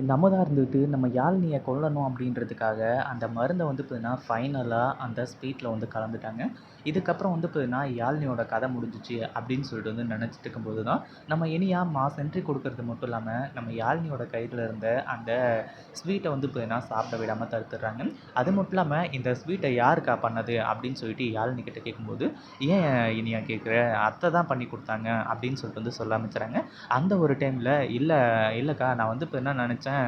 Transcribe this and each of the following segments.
இந்த அம்மதாக இருந்துட்டு நம்ம யாழினியை கொல்லணும் அப்படின்றதுக்காக அந்த மருந்தை வந்து பார்த்தீங்கன்னா ஃபைனலாக அந்த ஸ்பீட்டில் வந்து கலந்துட்டாங்க. இதுக்கப்புறம் வந்து பார்த்தீங்கன்னா யாழினியோட கதை முடிஞ்சிச்சு அப்படின்னு சொல்லிட்டு வந்து நினச்சிட்டு இருக்கும்போது தான் நம்ம இனியாக மாஸ் என்ட்ரி கொடுக்கறது மட்டும் இல்லாமல் நம்ம யாழினியோட கையில் இருந்த அந்த ஸ்வீட்டை வந்து பார்த்தீங்கன்னா சாப்பிட விடாமல் தடுத்துடுறாங்க. அது மட்டும் இல்லாமல் இந்த ஸ்வீட்டை யாருக்கா பண்ணது அப்படின்னு சொல்லிட்டு யாழினி கிட்ட கேட்கும்போது ஏன் இனியா கேட்குற? அத்தை தான் பண்ணி கொடுத்தாங்க அப்படின்னு சொல்லிட்டு வந்து சொல்ல ஆரம்பிச்சுறாங்க அந்த ஒரு டைமில் இல்லை இல்லைக்கா நான் வந்து இப்போ என்ன நினச்சேன்.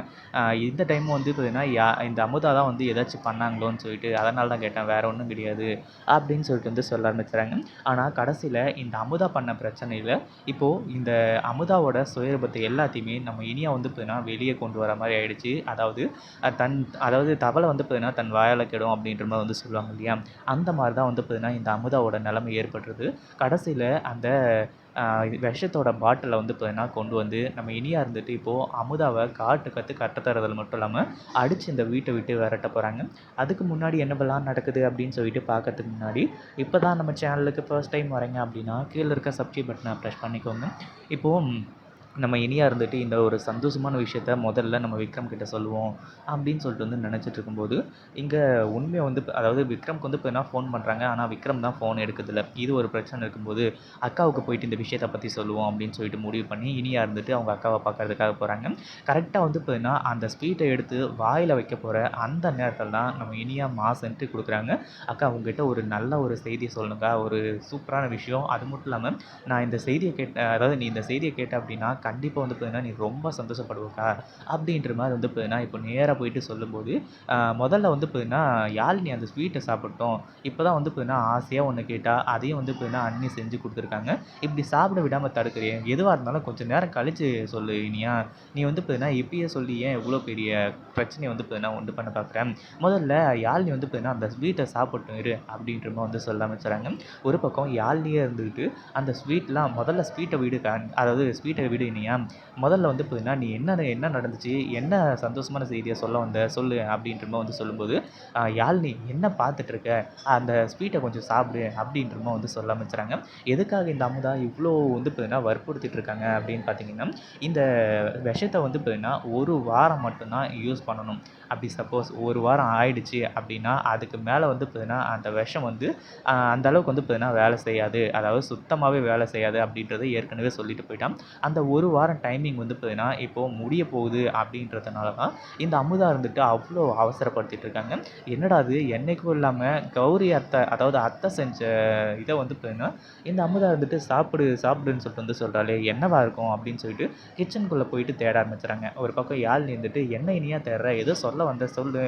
இந்த டைம் வந்து பார்த்தீங்கன்னா யா இந்த அமுதா தான் வந்து ஏதாச்சும் பண்ணாங்களோன்னு சொல்லிட்டு அதனால தான் கேட்டேன் வேறு ஒன்றும் கிடையாது அப்படின்னு சொல்லிட்டு வந்து சொல்ல ஆரம்பிச்சுறாங்க ஆனால் கடைசியில் இந்த அமுதா பண்ண பிரச்சனையில் இப்போது இந்த அமுதாவோட சுயரூபத்தை எல்லாத்தையுமே நம்ம இனியா வந்து பார்த்தீங்கன்னா வெளியே கொண்டு வர மாதிரி ஆயிடுச்சு. அதாவது தன் அதாவது தவளை வந்து பார்த்தீங்கன்னா தன் வாயால் கெடும் அப்படின்ற மாதிரி வந்து சொல்லுவாங்க இல்லையா? அந்த மாதிரி தான் வந்து பார்த்தீங்கன்னா இந்த அமுதாவோட நிலைமை ஏற்பட்டுருது. கடைசியில் அந்த விஷத்தோட பாட்டிலை வந்து பார்த்தீங்கன்னா கொண்டு வந்து நம்ம இனியா இருந்துட்டு இப்போது அமுதாவை காட்டு கற்று கட்டத்தரதில் மட்டும் இல்லாமல் அடித்து இந்த வீட்டை விட்டு விரட்ட போகிறாங்க அதுக்கு முன்னாடி என்னவெல்லாம் நடக்குது அப்படின்னு சொல்லிட்டு பார்க்கறதுக்கு முன்னாடி இப்போ தான் நம்ம சேனலுக்கு ஃபர்ஸ்ட் டைம் வரீங்க அப்படின்னா கீழே இருக்க சப்ஸ்கிரைப் பட்டனை ப்ரெஸ் பண்ணிக்கோங்க. இப்போது நம்ம இனியாக இருந்துட்டு இந்த ஒரு சந்தோஷமான விஷயத்த முதல்ல நம்ம விக்ரம் கிட்ட சொல்லுவோம் அப்படின்னு சொல்லிட்டு வந்து நினச்சிட்டு இருக்கும்போது இங்கே உண்மையை வந்து அதாவது விக்ரம்க்கு வந்து இப்போ என்ன ஃபோன் பண்ணுறாங்க ஆனால் விக்ரம் தான் ஃபோன் எடுக்கிறதில்ல. இது ஒரு பிரச்சனை இருக்கும்போது அக்காவுக்கு போயிட்டு இந்த விஷயத்தை பற்றி சொல்லுவோம் அப்படின்னு சொல்லிட்டு முடிவு பண்ணி இனியாக இருந்துட்டு அவங்க அக்காவை பார்க்கறதுக்காக போகிறாங்க கரெக்டாக வந்து பார்த்தீங்கன்னா அந்த ஸ்வீட்டை எடுத்து வாயில் வைக்க போகிற அந்த நேரத்தில் தான் நம்ம இனியாக மாசன்ட்டு கொடுக்குறாங்க. அக்கா அவங்ககிட்ட ஒரு நல்ல ஒரு செய்தியை சொல்லுங்க. ஒரு சூப்பரான விஷயம். அது மட்டும் இல்லாமல் நான் இந்த செய்தியை கேட்ட அதாவது நீ இந்த செய்தியை கேட்ட அப்படின்னா கண்டிப்பாக வந்து பார்த்தீங்கன்னா நீ ரொம்ப சந்தோஷப்படுவக்கா அப்படின்ற மாதிரி வந்து பார்த்தீங்கன்னா இப்போ நேராக போயிட்டு சொல்லும்போது முதல்ல வந்து பார்த்தீங்கன்னா யாழினி அந்த ஸ்வீட்டை சாப்பிட்டோம்? இப்போ தான் வந்து பார்த்தீங்கன்னா ஆசையாக ஒன்று கேட்டால் அதையும் வந்து பார்த்தீங்கன்னா அண்ணி செஞ்சு கொடுத்துருக்காங்க. இப்படி சாப்பிட விடாமல் தடுக்கிறேன். எதுவாக இருந்தாலும் கொஞ்சம் நேரம் கழித்து சொல்லு இனியா. நீ வந்து பார்த்தீங்கன்னா இப்பயே சொல்லி ஏன் இவ்வளோ பெரிய பிரச்சனையை வந்து பார்த்தீங்கன்னா உண்டு பண்ண பார்க்குறேன் முதல்ல யாழினி வந்து பார்த்தீங்கன்னா அந்த ஸ்வீட்டை சாப்பிட்டோம் இரு அப்படின்ற மாதிரி வந்து சொல்ல ஆரம்பிச்சுறாங்க ஒரு பக்கம் யாழ்னியே இருந்துக்கிட்டு அந்த ஸ்வீட்லாம் முதல்ல ஸ்வீட்டை வீடு அதாவது ஸ்வீட்டை வீடு இனியா முதல்ல வந்து பார்த்தீங்கன்னா நீ என்ன என்ன நடந்துச்சு? என்ன சந்தோஷமான செய்தியை சொல்ல வந்த? சொல்லு அப்படின்ற வந்து சொல்லும்போது யாழ் நீ என்ன பார்த்துட்டு இருக்க அந்த ஸ்வீட்டை கொஞ்சம் சாப்பிடு அப்படின்ற வந்து சொல்ல ஆரம்பிச்சுறாங்க. எதுக்காக இந்த அமுதா இவ்வளோ வந்து பார்த்தீங்கன்னா வற்புறுத்திட்டு இருக்காங்க அப்படின்னு பார்த்தீங்கன்னா இந்த விஷத்தை வந்து பார்த்தீங்கன்னா ஒரு வாரம் மட்டும்தான் யூஸ் பண்ணணும். அப்படி சப்போஸ் ஒரு வாரம் ஆயிடுச்சு அப்படின்னா அதுக்கு மேலே வந்து பார்த்தீங்கன்னா அந்த விஷம் வந்து அந்த அளவுக்கு வந்து பார்த்தீங்கன்னா வேலை செய்யாது. அதாவது சுத்தமாகவே வேலை செய்யாது அப்படின்றத ஏற்கனவே சொல்லிட்டு போயிட்டான். அந்த ஒரு ஒரு வாரம் டைமிங் வந்து பார்த்தீங்கன்னா இப்போது முடிய போகுது அப்படின்றதுனால தான் இந்த அமுதா இருந்துட்டு அவ்வளோ அவசரப்படுத்திட்டு இருக்காங்க. என்னடா அது என்னைக்கும் இல்லாமல் கௌரி அத்தை அதாவது அத்தை செஞ்ச இதை வந்து பார்த்தீங்கன்னா இந்த அமுதா இருந்துட்டு சாப்பிடு சாப்பிடுன்னு சொல்லிட்டு வந்து சொல்கிறாளே என்னவா இருக்கும் அப்படின்னு சொல்லிட்டு கிச்சனுக்குள்ளே போயிட்டு தேட ஆரம்பிச்சுறாங்க. ஒரு பக்கம் யாழ் இருந்துட்டு என்ன இனியாக தேடுற? ஏதோ சொல்ல வந்த சொல்லு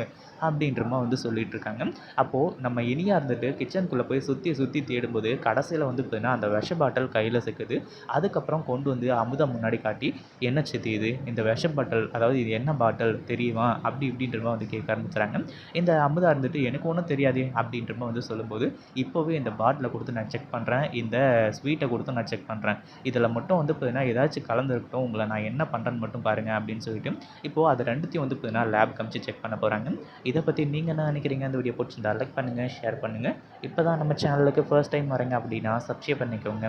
அப்படின்றமா வந்து சொல்லிட்டு இருக்காங்க. அப்போது நம்ம இனியா இருந்துட்டு கிச்சனுக்குள்ளே போய் சுற்றி சுற்றி தேடும்போது கடைசியில் வந்து பார்த்தீங்கன்னா அந்த விஷ பாட்டில் கையில் சிக்குது. அதுக்கப்புறம் கொண்டு வந்து அமுதம் முன்னாடி காட்டி என்ன சித்தி இது? இந்த விஷ பாட்டல் அதாவது இது என்ன பாட்டில்? தெரியுமா? அப்படி இப்படின்றமா வந்து கேட்க ஆரம்பிச்சுறாங்க. இந்த அமுதா இருந்துட்டு எனக்கு ஒன்றும் தெரியாதே அப்படின்றமா வந்து சொல்லும்போது இப்போவே இந்த பாட்டிலை கொடுத்து நான் செக் பண்ணுறேன் இந்த ஸ்வீட்டை கொடுத்து நான் செக் பண்ணுறேன் இதில் மட்டும் வந்து பார்த்தீங்கன்னா ஏதாச்சும் கலந்துருக்கட்டும். உங்களை நான் என்ன பண்ணுறேன்னு மட்டும் பாருங்கள் அப்படின்னு சொல்லிட்டு இப்போது அது ரெண்டுத்தையும் வந்து பார்த்தீங்கன்னா லேப் காமிச்சு செக் பண்ண போகிறாங்க இதை பற்றி நீங்கள் என்ன நினைக்கிறீங்க? அந்த வீடியோ பிடிச்சிருந்தா லைக் பண்ணுங்கள் ஷேர் பண்ணுங்கள் இப்போ தான் நம்ம சேனலுக்கு ஃபர்ஸ்ட் டைம் வரீங்க அப்படின்னா சப்ஸ்கிரைப் பண்ணிக்கோங்க.